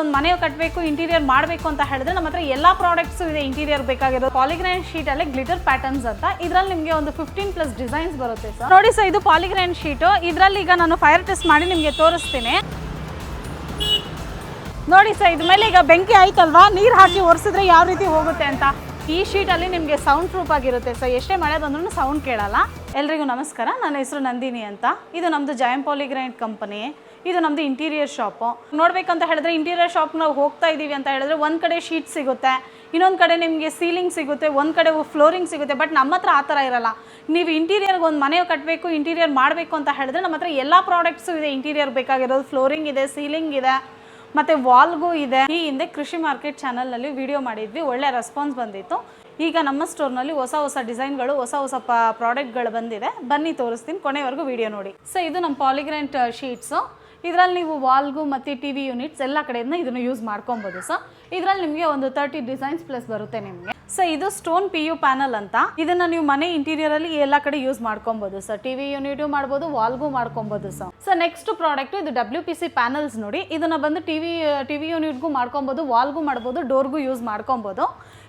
ಒಂದು ಮನೆ ಕಟ್ಟಬೇಕು ಇಂಟೀರಿಯರ್ ಮಾಡಬೇಕು ಅಂತ ಹೇಳಿದ್ರೆ ನಮ್ಮ ಹತ್ರ ಎಲ್ಲ ಪ್ರಾಡಕ್ಟ್ಸ್ ಇದೆ ಇಂಟೀರಿಯರ್ ಬೇಕಾಗಿರೋದು. ಪಾಲಿಗ್ರೈನ್ ಶೀಟ್ ಅಲ್ಲಿ ಗ್ಲಿಟರ್ ಪ್ಯಾಟರ್ನ್ಸ್ ಅಂತ. ಇದ್ರಲ್ಲಿ ನಿಮಗೆ ಒಂದು ಫಿಫ್ಟೀನ್ ಪ್ಲಸ್ ಡಿಸೈನ್ಸ್ ಬರುತ್ತೆ ಸರ್ ನೋಡಿ ಸರ್ ಇದು ಪಾಲಿಗ್ರೈನ್ ಶೀಟ್ ಇದರಲ್ಲಿ ಈಗ ನಾನು ಫೈರ್ ಟೆಸ್ಟ್ ಮಾಡಿ ನಿಮಗೆ ತೋರಿಸ್ತೀನಿ. ನೋಡಿ ಸರ್ ಇದ್ಮೇಲೆ ಈಗ ಬೆಂಕಿ ಆಯ್ತಲ್ವಾ? ನೀರು ಹಾಕಿ ಒರೆಸಿದ್ರೆ ಯಾವ ರೀತಿ ಹೋಗುತ್ತೆ ಅಂತ? ಈ ಶೀಟಲ್ಲಿ ನಿಮಗೆ ಸೌಂಡ್ ಪ್ರೂಫ್ ಆಗಿರುತ್ತೆ. ಸರ್ ಎಷ್ಟೇ ಮಳೆ ಬಂದ್ರೂ ಸೌಂಡ್ ಕೇಳಲ್ಲ. ಎಲ್ರಿಗೂ ನಮಸ್ಕಾರ. ನನ್ನ ಹೆಸರು ನಂದಿನಿ ಅಂತ. ಇದು ನಮ್ಮದು ಜಯಂ ಪಾಲಿಗ್ರೈಂಟ್ ಕಂಪನಿ ಇದು ನಮ್ಮದು ಇಂಟೀರಿಯರ್ ಶಾಪು ನೋಡ್ಬೇಕಂತ ಹೇಳಿದ್ರೆ ಇಂಟೀರಿಯರ್ ಶಾಪ್ ನಾವು ಹೋಗ್ತಾ ಇದ್ದೀವಿ ಅಂತ ಹೇಳಿದ್ರೆ ಒಂದು ಕಡೆ ಶೀಟ್ ಸಿಗುತ್ತೆ, ಇನ್ನೊಂದು ಕಡೆ ನಿಮಗೆ ಸೀಲಿಂಗ್ ಸಿಗುತ್ತೆ, ಒಂದು ಕಡೆ ಫ್ಲೋರಿಂಗ್ ಸಿಗುತ್ತೆ ಬಟ್ ನಮ್ಮ ಹತ್ರ ಆ ಥರ ಇರಲ್ಲ. ನೀವು ಇಂಟೀರಿಯರ್ಗೆ ಒಂದು ಮನೆ ಕಟ್ಟಬೇಕು ಇಂಟೀರಿಯರ್ ಮಾಡಬೇಕು ಅಂತ ಹೇಳಿದ್ರೆ ನಮ್ಮ ಹತ್ರ ಎಲ್ಲ ಪ್ರಾಡಕ್ಟ್ಸು ಇದೆ. ಇಂಟೀರಿಯರ್ ಬೇಕಾಗಿರೋದು ಫ್ಲೋರಿಂಗ್ ಇದೆ ಸೀಲಿಂಗ್ ಇದೆ. ಮತ್ತೆ ವಾಲ್ಗೂ ಇದೆ. ಈ ಹಿಂದೆ ಕೃಷಿ ಮಾರ್ಕೆಟ್ ಚಾನಲ್ನಲ್ಲಿ ವಿಡಿಯೋ ಮಾಡಿದ್ವಿ, ಒಳ್ಳೆ ರೆಸ್ಪಾನ್ಸ್ ಬಂದಿತ್ತು. ಈಗ ನಮ್ಮ ಸ್ಟೋರ್ನಲ್ಲಿ ಹೊಸ ಹೊಸ ಡಿಸೈನ್ಗಳು, ಹೊಸ ಹೊಸ ಪ್ರಾಡಕ್ಟ್ಗಳು ಬಂದಿದೆ. ಬನ್ನಿ, ತೋರಿಸ್ತೀನಿ, ಕೊನೆವರೆಗೂ ವಿಡಿಯೋ ನೋಡಿ. ಸೊ ಇದು ನಮ್ಮ ಪಾಲಿಗ್ರೆಂಟ್ ಶೀಟ್ಸು ಇದರಲ್ಲಿ ನೀವು ವಾಲ್ಗೂ ಮತ್ತು ಟಿ ವಿ ಯೂನಿಟ್ಸ್ ಎಲ್ಲ ಕಡೆಯಿಂದ ಇದನ್ನು ಯೂಸ್ ಮಾಡ್ಕೊಬೋದು. ಸೊ ಇದರಲ್ಲಿ ನಿಮಗೆ ಒಂದು ತರ್ಟಿ ಡಿಸೈನ್ಸ್ ಪ್ಲಸ್ ಬರುತ್ತೆ ನಿಮಗೆ. ಸೊ ಇದು ಸ್ಟೋನ್ ಪಿ ಯು ಪ್ಯಾನಲ್ ಅಂತ. ಇದನ್ನ ನೀವು ಮನೆ ಇಂಟೀರಿಯರ್ ಅಲ್ಲಿ ಎಲ್ಲ ಕಡೆ ಯೂಸ್ ಮಾಡ್ಕೊಬಹುದು ಸರ್ ಟಿವಿ ಯೂನಿಟ್ ಮಾಡ್ಬೋದು ವಾಲ್ಗೂ ಮಾಡ್ಕೊಬಹುದು ಸರ್ ಸೊ ನೆಕ್ಸ್ಟ್ ಪ್ರಾಡಕ್ಟ್ ಇದು ಡಬ್ಲ್ಯೂ ಪಿ ಸಿ ಪ್ಯಾನಲ್ಸ್ ನೋಡಿ. ಇದನ್ನ ಬಂದು ಟಿವಿ ಟಿವಿ ಯೂನಿಟ್ಗೂ ಮಾಡ್ಕೊಬಹುದು ವಾಲ್ಗೂ ಮಾಡಬಹುದು ಡೋರ್ಗೂ ಯೂಸ್ ಮಾಡ್ಕೊಬಹುದು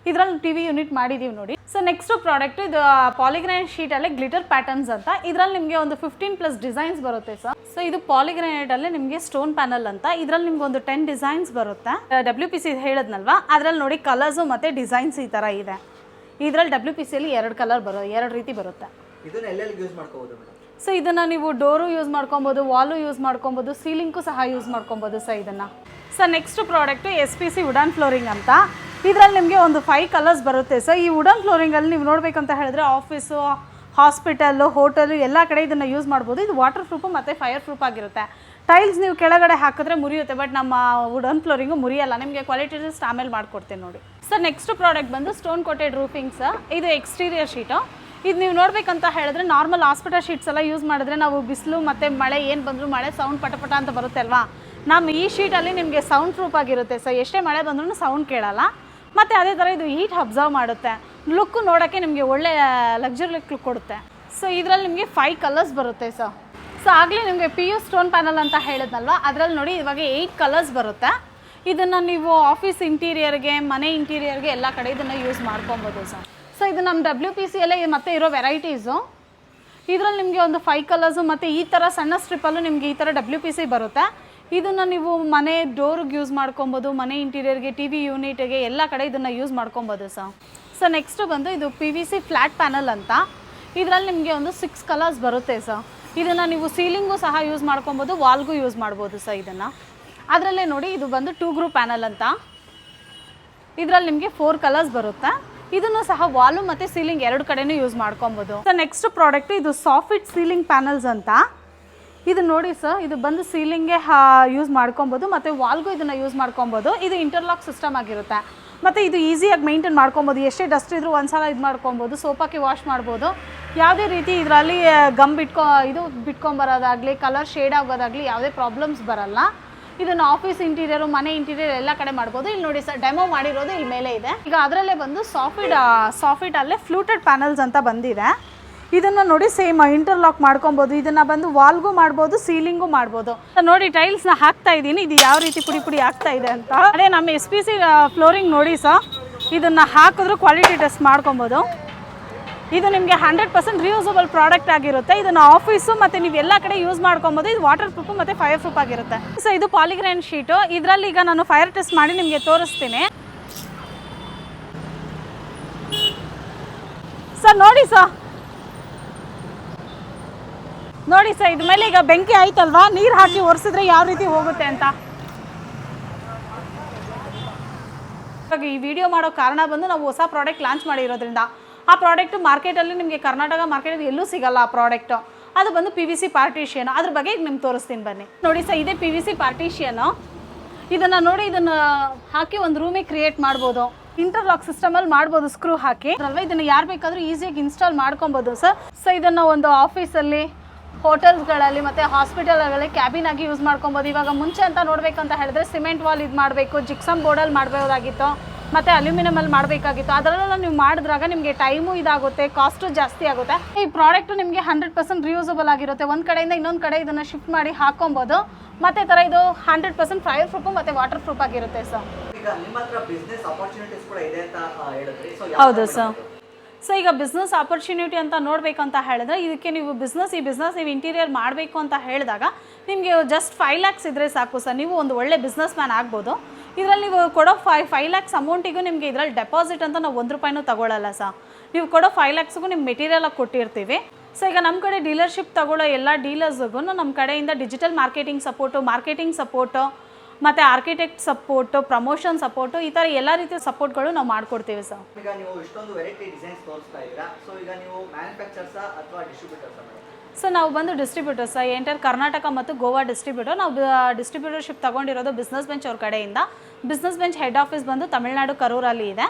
ಇದ್ರಲ್ಲಿ ಟಿವಿ ಯೂನಿಟ್ ಮಾಡಿದೀವಿ ನೋಡಿ. ಸೊ ನೆಕ್ಸ್ಟ್ ಪ್ರಾಡಕ್ಟ್ ಇದು ಪಾಲಿಗ್ರೈನ್ ಶೀಟ್ ಅಲ್ಲಿ ಗ್ಲಿಟರ್ ಪ್ಯಾಟರ್ನ್ಸ್ ಅಂತ. ಇದ್ರಲ್ಲಿ ನಿಮಗೆ ಒಂದು ಫಿಫ್ಟೀನ್ ಪ್ಲಸ್ ಡಿಸೈನ್ಸ್ ಬರುತ್ತೆ ಸರ್ ಸೊ ಇದು ಪಾಲಿಗ್ರೈನೇಟ್ ಅಲ್ಲಿ ನಿಮಗೆ ಸ್ಟೋನ್ ಪ್ಯಾನಲ್ ಅಂತ. ಇದ್ರಲ್ಲಿ ನಿಮ್ಗೆ ಒಂದು ಟೆನ್ ಡಿಸೈನ್ಸ್ ಬರುತ್ತೆ. ಡಬ್ಲ್ಯೂ ಪಿ ಸಿ ಹೇಳದ್ನಲ್ವಾ? ಅದ್ರಲ್ಲಿ ನೋಡಿ ಕಲರ್ಸು ಮತ್ತೆ ಡಿಸೈನ್ಸ್ ಈ ತರ ಇದೆ. ಇದ್ರಲ್ಲಿ ಡಬ್ಲ್ಯೂ ಪಿ ಸಿಯಲ್ಲಿ ಎರಡು ಕಲರ್ ಬರೋ ಎರಡು ರೀತಿ ಬರುತ್ತೆ. ಮಾಡ್ಕೋಬಹುದು ಸೊ ಇದನ್ನ ನೀವು ಡೋರು ಯೂಸ್ ಮಾಡ್ಕೊಬೋದು ವಾಲು ಯೂಸ್ ಮಾಡ್ಕೊಬೋದು ಸೀಲಿಂಗ್ಗೂ ಸಹ ಯೂಸ್ ಮಾಡ್ಕೊಬೋದು ಸರ್ ಇದನ್ನ. Sir next product S P C wooden flooring ಅಂತ. ಇದರಲ್ಲಿ ನಿಮಗೆ ಒಂದು ಫೈವ್ ಕಲರ್ಸ್ ಬರುತ್ತೆ. ಸರ್ ಈ ವುಡನ್ ಫ್ಲೋರಿಂಗಲ್ಲಿ ನೀವು ನೋಡಬೇಕಂತ ಹೇಳಿದ್ರೆ ಆಫೀಸು ಹಾಸ್ಪಿಟಲ್ಲು ಹೋಟೆಲು ಎಲ್ಲ ಕಡೆ ಇದನ್ನು ಯೂಸ್ ಮಾಡ್ಬೋದು. ಇದು ವಾಟರ್ ಪ್ರೂಫು ಮತ್ತು ಫೈರ್ ಪ್ರೂಫ್ ಆಗಿರುತ್ತೆ. ಟೈಲ್ಸ್ ನೀವು ಕೆಳಗಡೆ ಹಾಕಿದ್ರೆ ಮುರಿಯುತ್ತೆ ಬಟ್ ನಮ್ಮ ವುಡನ್ ಫ್ಲೋರಿಂಗು ಮುರಿಯಲ್ಲ. ನಿಮಗೆ ಕ್ವಾಲಿಟಿ ಟೆಸ್ಟ್ ಆಮೇಲೆ ಮಾಡ್ಕೊಡ್ತೀನಿ ನೋಡಿ. ಸರ್ ನೆಕ್ಸ್ಟ್ ಪ್ರಾಡಕ್ಟ್ ಬಂದು ಸ್ಟೋನ್ ಕೋಟೆಡ್ ರೂಫಿಂಗ್ಸ್ ಇದು ಎಕ್ಸ್ಟೀರಿಯರ್ ಶೀಟು ಇದು ನೀವು ನೋಡಬೇಕಂತ ಹೇಳಿದ್ರೆ ನಾರ್ಮಲ್ ಹಾಸ್ಪಿಟಲ್ ಶೀಟ್ಸ್ ಎಲ್ಲ ಯೂಸ್ ಮಾಡಿದ್ರೆ ನಾವು ಬಿಸಿಲು ಮತ್ತು ಮಳೆ, ಏನು ಬಂದರೂ ಮಳೆ ಸೌಂಡ್ ಪಟಪಟ ಅಂತ ಬರುತ್ತೆ ಅಲ್ವಾ ನಮ್ಮ ಈ ಶೀಟಲ್ಲಿ ನಿಮಗೆ ಸೌಂಡ್ ಪ್ರೂಫ್ ಆಗಿರುತ್ತೆ ಸರ್ ಎಷ್ಟೇ ಮಳೆ ಬಂದ್ರೂ ಸೌಂಡ್ ಕೇಳಲ್ಲ. ಮತ್ತು ಅದೇ ಥರ ಇದು ಹೀಟ್ ಅಬ್ಸರ್ವ್ ಮಾಡುತ್ತೆ. ಲುಕ್ ನೋಡೋಕ್ಕೆ ನಿಮಗೆ ಒಳ್ಳೆ ಲಕ್ಸುರಿ ಲುಕ್ ಕೊಡುತ್ತೆ. ಸೊ ಇದರಲ್ಲಿ ನಿಮಗೆ ಫೈವ್ ಕಲರ್ಸ್ ಬರುತ್ತೆ ಸರ್ ಸೊ ಆಗಲೇ ನಿಮಗೆ ಪಿ ಯು ಸ್ಟೋನ್ ಪ್ಯಾನಲ್ ಅಂತ ಹೇಳಿದ್ನಲ್ವ? ಅದರಲ್ಲಿ ನೋಡಿ ಇವಾಗ ಏಯ್ಟ್ ಕಲರ್ಸ್ ಬರುತ್ತೆ. ಇದನ್ನು ನೀವು ಆಫೀಸ್ ಇಂಟೀರಿಯರ್ಗೆ ಮನೆ ಇಂಟೀರಿಯರ್ಗೆ ಎಲ್ಲ ಕಡೆ ಇದನ್ನು ಯೂಸ್ ಮಾಡ್ಕೊಬೋದು ಸರ್ ಸೊ ಇದು ನಮ್ಮ ಡಬ್ಲ್ಯೂ ಪಿ ಸಿ ಅಲ್ಲೇ ಮತ್ತೆ ಇರೋ ವೆರೈಟೀಸು ಇದರಲ್ಲಿ ನಿಮಗೆ ಒಂದು ಫೈವ್ ಕಲರ್ಸು ಮತ್ತು ಈ ಥರ ಸಣ್ಣ ಸ್ಟ್ರಿಪ್ಪಲ್ಲೂ ನಿಮಗೆ ಈ ಥರ ಡಬ್ಲ್ಯೂ ಪಿ ಸಿ ಬರುತ್ತೆ. ಇದನ್ನು ನೀವು ಮನೆ ಡೋರ್ಗೆ ಯೂಸ್ ಮಾಡ್ಕೊಬೋದು, ಮನೆ ಇಂಟೀರಿಯರ್ಗೆ ಟಿ ವಿ ಯೂನಿಟ್ಗೆ, ಎಲ್ಲ ಕಡೆ ಇದನ್ನು ಯೂಸ್ ಮಾಡ್ಕೊಬೋದು ಸರ್. ಸೊ ನೆಕ್ಸ್ಟ್ ಬಂದು ಇದು P V C flat panel ಅಂತ. ಇದರಲ್ಲಿ ನಿಮಗೆ ಒಂದು ಸಿಕ್ಸ್ ಕಲರ್ಸ್ ಬರುತ್ತೆ ಸರ್. ಇದನ್ನು ನೀವು ಸೀಲಿಂಗು ಸಹ ಯೂಸ್ ಮಾಡ್ಕೊಬೋದು ವಾಲ್ಗೂ ಯೂಸ್ ಮಾಡ್ಬೋದು ಸರ್ ಇದನ್ನು. ಅದರಲ್ಲೇ ನೋಡಿ, ಇದು ಬಂದು ಟೂ ಗ್ರೂಪ್ ಪ್ಯಾನಲ್ ಅಂತ. ಇದರಲ್ಲಿ ನಿಮಗೆ ಫೋರ್ ಕಲರ್ಸ್ ಬರುತ್ತೆ. ಇದನ್ನು ಸಹ ವಾಲು ಮತ್ತು ಸೀಲಿಂಗ್ ಎರಡು ಕಡೆನೂ ಯೂಸ್ ಮಾಡ್ಕೊಬೋದು. ಸರ್ ನೆಕ್ಸ್ಟ್ ಪ್ರಾಡಕ್ಟ್ ಇದು ಸಾಫಿಟ್ ಸೀಲಿಂಗ್ ಪ್ಯಾನಲ್ಸ್ ಅಂತ. ಇದು ನೋಡಿ ಸರ್, ಇದು ಬಂದು ಸೀಲಿಂಗ್ಗೆ ಯೂಸ್ ಮಾಡ್ಕೊಬೋದು, ಮತ್ತು ವಾಲ್ಗೂ ಇದನ್ನು ಯೂಸ್ ಮಾಡ್ಕೊಬೋದು. ಇದು ಇಂಟರ್ಲಾಕ್ ಸಿಸ್ಟಮ್ ಆಗಿರುತ್ತೆ. ಮತ್ತು ಇದು ಈಸಿಯಾಗಿ ಮೇಂಟೈನ್ ಮಾಡ್ಕೊಬೋದು. ಎಷ್ಟೇ ಡಸ್ಟ್ ಇದ್ರೂ ಒಂದ್ಸಲ ಇದು ಮಾಡ್ಕೊಬೋದು. ಸೋಪಾಕಿ ವಾಶ್ ಮಾಡ್ಬೋದು. ಯಾವುದೇ ರೀತಿ ಇದರಲ್ಲಿ ಗಮ್ ಬಿಟ್ಕೊ, ಇದು ಬಿಟ್ಕೊಂಬರೋದಾಗಲಿ ಕಲರ್ ಶೇಡ್ ಆಗೋದಾಗಲಿ ಯಾವುದೇ ಪ್ರಾಬ್ಲಮ್ಸ್ ಬರಲ್ಲ. ಇದನ್ನು ಆಫೀಸ್ ಇಂಟೀರಿಯರು ಮನೆ ಇಂಟೀರಿಯರ್ ಎಲ್ಲ ಕಡೆ ಮಾಡ್ಬೋದು. ಇಲ್ಲಿ ನೋಡಿ ಸರ್ ಡೆಮೋ ಮಾಡಿರೋದು ಇಲ್ಲಿ ಮೇಲೆ ಇದೆ. ಈಗ ಅದರಲ್ಲೇ ಬಂದು ಸಾಫಿಡ್ ಅಲ್ಲೇ ಫ್ಲೂಟೆಡ್ ಪ್ಯಾನಲ್ಸ್ ಅಂತ ಬಂದಿದೆ. ಇದನ್ನ ನೋಡಿ ಸೇಮ್ ಇಂಟರ್ಲಾಕ್ ಮಾಡ್ಕೊಬೋದು. ಇದನ್ನ ಬಂದು ವಾಲ್ಗೂ ಮಾಡ್ಬೋದು, ಸೀಲಿಂಗು ಮಾಡ್ಬೋದು. ನೋಡಿ ಟೈಲ್ಸ್ನ ಹಾಕ್ತಾ ಇದ್ದೀನಿ. ಇದು ಯಾವ ರೀತಿ ಪುಡಿ ಪುಡಿ ಆಗ್ತಾ ಇದೆ ಅಂತ. ಅದೇ ನಮ್ಮ ಎಸ್ ಪಿ ಸಿ ಫ್ಲೋರಿಂಗ್ ನೋಡಿ ಸರ್. ಇದನ್ನ ಹಾಕಿದ್ರು ಕ್ವಾಲಿಟಿ ಟೆಸ್ಟ್ ಮಾಡ್ಕೊಬೋದು. ಇದು ನಿಮಗೆ ಹಂಡ್ರೆಡ್ ಪರ್ಸೆಂಟ್ ರಿಯೂಸಬಲ್ ಪ್ರಾಡಕ್ಟ್ ಆಗಿರುತ್ತೆ. ಇದನ್ನು ಆಫೀಸು ಮತ್ತು ನೀವು ಎಲ್ಲ ಕಡೆ ಯೂಸ್ ಮಾಡ್ಕೊಬೋದು. ಇದು ವಾಟರ್ ಪ್ರೂಫ್ ಮತ್ತು ಫೈರ್ ಪ್ರೂಫ್ ಆಗಿರುತ್ತೆ. ಸೊ ಇದು ಪಾಲಿಗ್ರೈನ್ ಶೀಟು ಇದರಲ್ಲಿ ಈಗ ನಾನು ಫೈರ್ ಟೆಸ್ಟ್ ಮಾಡಿ ನಿಮಗೆ ತೋರಿಸ್ತೀನಿ. ಸರ್ ನೋಡಿ ಸರ್. ನೋಡಿ ಸರ್ ಇದ್ರ ಮೇಲೆ ಈಗ ಬೆಂಕಿ ಆಯ್ತಲ್ವಾ? ನೀರು ಹಾಕಿ ಒರೆಸಿದ್ರೆ ಯಾವ ರೀತಿ ಹೋಗುತ್ತೆ ಅಂತ? ಇವಾಗ ಈ ವಿಡಿಯೋ ಮಾಡೋ ಕಾರಣ ಬಂದು ನಾವು ಹೊಸ ಪ್ರಾಡಕ್ಟ್ ಲಾಂಚ್ ಮಾಡಿರೋದ್ರಿಂದ. ಆ ಪ್ರಾಡಕ್ಟ್ ಮಾರ್ಕೆಟಲ್ಲಿ ನಿಮಗೆ ಕರ್ನಾಟಕ ಮಾರ್ಕೆಟಲ್ಲಿ ಎಲ್ಲೂ ಸಿಗಲ್ಲ ಆ ಪ್ರಾಡಕ್ಟು ಅದು ಬಂದು ಪಿ ವಿ ಸಿ ಪಾರ್ಟಿಷಿಯನ್ ಅದ್ರ ಬಗ್ಗೆ ಈಗ ನಿಮ್ಗೆ ತೋರಿಸ್ತೀನಿ ಬನ್ನಿ. ನೋಡಿ ಸರ್, ಇದೇ ಪಿ ವಿ ಸಿ ಪಾರ್ಟಿಷಿಯನು ಇದನ್ನು ನೋಡಿ ಇದನ್ನು ಹಾಕಿ ಒಂದು ರೂಮಿಗೆ ಕ್ರಿಯೇಟ್ ಮಾಡ್ಬೋದು. ಇಂಟರ್ಲಾಕ್ ಸಿಸ್ಟಮಲ್ಲಿ ಮಾಡ್ಬೋದು ಸ್ಕ್ರೂ ಹಾಕಿ. ಅಲ್ವಾ? ಇದನ್ನು ಯಾರು ಬೇಕಾದರೂ ಈಸಿಯಾಗಿ ಇನ್ಸ್ಟಾಲ್ ಮಾಡ್ಕೊಬೋದು ಸರ್. ಸೊ ಇದನ್ನು ಒಂದು ಆಫೀಸಲ್ಲಿ ಹೋಟೆಲ್ಸ್ಗಳಲ್ಲಿ ಮತ್ತು ಹಾಸ್ಪಿಟಲ್ಗಳಲ್ಲಿ ಕ್ಯಾಬಿನ್ ಆಗಿ ಯೂಸ್ ಮಾಡ್ಕೊಬೋದು. ಇವಾಗ ಮುಂಚೆ ಅಂತ ನೋಡಬೇಕಂತ ಹೇಳಿದ್ರೆ ಸಿಮೆಂಟ್ ವಾಲ್ ಇದು ಮಾಡಬೇಕು ಜಿಕ್ಸಮ್ ಬೋರ್ಡಲ್ಲಿ ಮಾಡಬಹುದಾಗಿತ್ತು ಮತ್ತು ಅಲ್ಯೂಮಿನಿಯಮಲ್ಲಿ ಮಾಡಬೇಕಾಗಿತ್ತು. ಅದರಲ್ಲೆಲ್ಲ ನೀವು ಮಾಡಿದ್ರಾಗ ನಿಮಗೆ ಟೈಮು ಇದಾಗುತ್ತೆ ಕಾಸ್ಟು ಜಾಸ್ತಿ ಆಗುತ್ತೆ. ಈ ಪ್ರಾಡಕ್ಟ್ ನಿಮಗೆ ಹಂಡ್ರೆಡ್ ಪರ್ಸೆಂಟ್ ರಿಯೂಸಬಲ್ ಆಗಿರುತ್ತೆ. ಒಂದು ಕಡೆಯಿಂದ ಇನ್ನೊಂದು ಕಡೆ ಇದನ್ನು ಶಿಫ್ಟ್ ಮಾಡಿ ಹಾಕೊಬೋದು. ಮತ್ತು ಥರ ಇದು ಹಂಡ್ರೆಡ್ ಪರ್ಸೆಂಟ್ ಫೈರ್ ಪ್ರೂಫು ಮತ್ತು ವಾಟರ್ ಪ್ರೂಫ್ ಆಗಿರುತ್ತೆ ಸರ್ ಈಗ ನಿಮ್ಮ ಹತ್ರ ಬಿಸ್ನೆಸ್ ಕೂಡ ಇದೆ ಅಂತ ಹೇಳಿದ್ರಿ. ಸೊ ಹೌದು ಸರ್ ಸೊ ಈಗ ಬಿಸ್ನೆಸ್ ಆಪರ್ಚುನಿಟಿ ಅಂತ ನೋಡಬೇಕಂತ ಹೇಳಿದ್ರೆ, ಇದಕ್ಕೆ ನೀವು ಬಿಸ್ನೆಸ್ ಈ ಬಿಸ್ನೆಸ್ ನೀವು ಇಂಟೀರಿಯರ್ ಮಾಡಬೇಕು ಅಂತ ಹೇಳಿದಾಗ, ನಿಮಗೆ ಜಸ್ಟ್ ಫೈವ್ ಲ್ಯಾಕ್ಸ್ ಇದ್ದರೆ ಸಾಕು ಸರ್ ನೀವು ಒಂದು ಒಳ್ಳೆ ಬಿಸ್ನೆಸ್ ಮ್ಯಾನ್ ಆಗ್ಬೋದು. ಇದರಲ್ಲಿ ನೀವು ಕೊಡೋ ಫೈ ಫೈವ್ ಲ್ಯಾಕ್ಸ್ ಅಮೌಂಟಿಗೂ ನಿಮಗೆ ಇದರಲ್ಲಿ ಡೆಪಾಸಿಟ್ ಅಂತ ನಾವು ಒಂದು ರೂಪಾಯಿನೂ ತಗೊಳ್ಳಲ್ಲ ಸರ್ ನೀವು ಕೊಡೋ ಫೈವ್ ಲ್ಯಾಕ್ಸ್ಗೂ ನಿಮ್ಮ ಮೆಟೀರಿಯಲ್ ಕೊಟ್ಟಿರ್ತೀವಿ. ಸೊ ಈಗ ನಮ್ಮ ಕಡೆ ಡೀಲರ್ಶಿಪ್ ತಗೊಳ್ಳೋ ಎಲ್ಲ ಡೀಲರ್ಸ್ಗೂ ನಮ್ಮ ಕಡೆಯಿಂದ digital marketing support marketing support ಮತ್ತು ಆರ್ಕಿಟೆಕ್ಟ್ ಸಪೋರ್ಟು ಪ್ರಮೋಷನ್ ಸಪೋರ್ಟು ಈ ಥರ ಎಲ್ಲ ರೀತಿಯ ಸಪೋರ್ಟ್ಗಳು ನಾವು ಮಾಡಿಕೊಡ್ತೀವಿ ಸರ್. ಈಗ ನೀವು ಇಷ್ಟೊಂದು ವೆರೈಟಿ ಡಿಸೈನ್ಸ್ ತೋರಿಸ್ತಾ ಇದ್ದೀರಾ? ಸೊ ಈಗ ನೀವು ಮ್ಯಾನುಫ್ಯಾಕ್ಚರ್ಸಾ ಅಥವಾ ಡಿಸ್ಟ್ರಿಬ್ಯೂಟರ್ಸಾ ಸರ್ ನಾವು ಬಂದು ಡಿಸ್ಟ್ರಿಬ್ಯೂಟರ್ ಸರ್ ಎಂಟರ್ ಕರ್ನಾಟಕ ಮತ್ತು ಗೋವಾ ಡಿಸ್ಟ್ರಿಬ್ಯೂಟರ್ ನಾವು ಡಿಸ್ಟ್ರಿಬ್ಯೂಟರ್ಶಿಪ್ ತಗೊಂಡಿರೋದು ಬಿಸ್ನೆಸ್ ಬೆಂಚ್ ಅವ್ರ ಕಡೆಯಿಂದ. ಬಿಸ್ನೆಸ್ ಬೆಂಚ್ ಹೆಡ್ ಆಫೀಸ್ ಬಂದು ತಮಿಳುನಾಡು ಕರೂರಲ್ಲಿ ಇದೆ.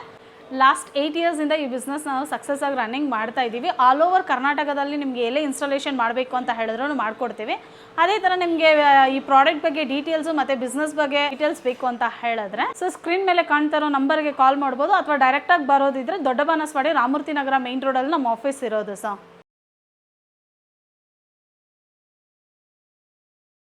ಲಾಸ್ಟ್ ಏಯ್ಟ್ ಇಯರ್ಸಿಂದ ಈ ಬಿಸ್ನೆಸ್ ನಾವು ಸಕ್ಸಸ್ ಆಗಿ ರನ್ನಿಂಗ್ ಮಾಡ್ತಾ ಇದ್ದೀವಿ. ಆಲ್ ಓವರ್ ಕರ್ನಾಟಕದಲ್ಲಿ ನಿಮಗೆ ಎಲ್ಲೇ ಇನ್ಸ್ಟಾಲೇಷನ್ ಮಾಡಬೇಕು ಅಂತ ಹೇಳಿದ್ರು ಮಾಡ್ಕೊಡ್ತೀವಿ. ಅದೇ ಥರ ನಿಮಗೆ ಈ ಪ್ರಾಡಕ್ಟ್ ಬಗ್ಗೆ ಡೀಟೇಲ್ಸು ಮತ್ತು ಬಿಸ್ನೆಸ್ ಬಗ್ಗೆ ಡೀಟೇಲ್ಸ್ ಬೇಕು ಅಂತ ಹೇಳಿದ್ರೆ ಸೊ ಸ್ಕ್ರೀನ್ ಮೇಲೆ ಕಾಣ್ತಾ ಇರೋ ನಂಬರ್ಗೆ ಕಾಲ್ ಮಾಡ್ಬೋದು, ಅಥವಾ ಡೈರೆಕ್ಟಾಗಿ ಬರೋದಿದ್ರೆ ದೊಡ್ಡ ಬಾನಸ್ವಾಡಿ ರಾಮೂರ್ತಿ ನಗರ ಮೇನ್ ರೋಡಲ್ಲಿ ನಮ್ಮ ಆಫೀಸ್ ಇರೋದು ಸರ್